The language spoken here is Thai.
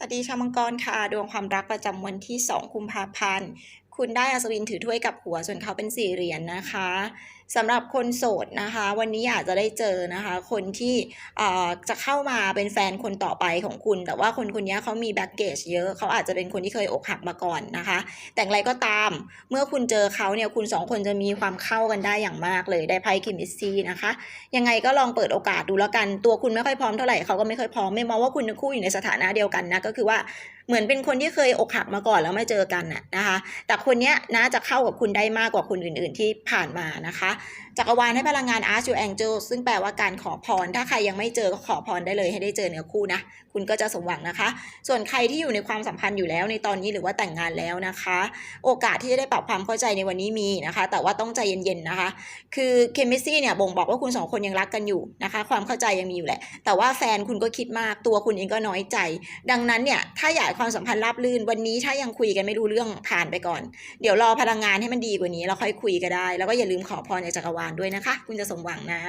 สวัสดีชาวมังกรค่ะ ดวงความรักประจำวันที่ 2 กุมภาพันธ์ คุณได้อัศวินถือถ้วยกับหัวส่วนเขาเป็นสี่เหรียญนะคะสำหรับคนโสดนะคะ วันนี้อาจจะได้เจอนะคะ คนที่เอ่อจะเข้ามาเป็นแฟนคนต่อไปของคุณ แต่ว่าคนคนนี้เขามีแบ็กเกจเยอะเขาอาจจะเป็นคนที่เคยอกหักมาก่อนนะคะ แต่อย่างไรก็ตามเมื่อคุณเจอเขาเนี่ยคุณสองคนจะมีความเข้ากันได้อย่างมากเลยได้ไพ่คิมิสซีนะคะ ยังไงก็ลองเปิดโอกาสดูแล้วกันตัวคุณไม่ค่อยพร้อมเท่าไหร่เขาก็ไม่ค่อยพร้อมไม่มองว่าคุณทั้งคู่อยู่ในสถานะเดียวกันนะก็คือว่าเหมือนเป็นคนที่เคยอกหักมาก่อนแล้วไม่เจอกันน่ะนะคะ แต่คนนี้น่าจะเข้ากับคุณได้มากกว่าคนอื่น ๆ ที่ผ่านมานะคะ จักรวาลให้พลังงาน Ask Your Angel ซึ่งแปลว่าการขอพร ถ้าใครยังไม่เจอก็ขอพรได้เลยให้ได้เจอเนื้อคู่นะ คุณก็จะสมหวังนะคะ ส่วนใครที่อยู่ในความสัมพันธ์อยู่แล้วในตอนนี้หรือว่าแต่งงานแล้วนะคะ โอกาสที่จะได้ปรับความเข้าใจในวันนี้มีนะคะ แต่ว่าต้องใจเย็นๆนะคะ คือเคมิซี่เนี่ยบ่งบอกว่าคุณสองคนยังรักกันอยู่นะคะ ความเข้าใจยังมีอยู่แหละ แต่ว่าแฟนคุณก็คิดมากตัวคุณเองก็น้อยใจ ดังนั้นเนี่ยถ้าอยากความสัมพันธ์ราบรื่นวันนี้ถ้ายังคุยกันไม่รู้เรื่องผ่านไปก่อน เดี๋ยวรอพลังงานให้มันดีกว่านี้แล้วค่อยคุยก็ได้ แล้วก็อย่าลืมขอพรจากจักรวาลด้วยนะคะ คุณจะสมหวังนะ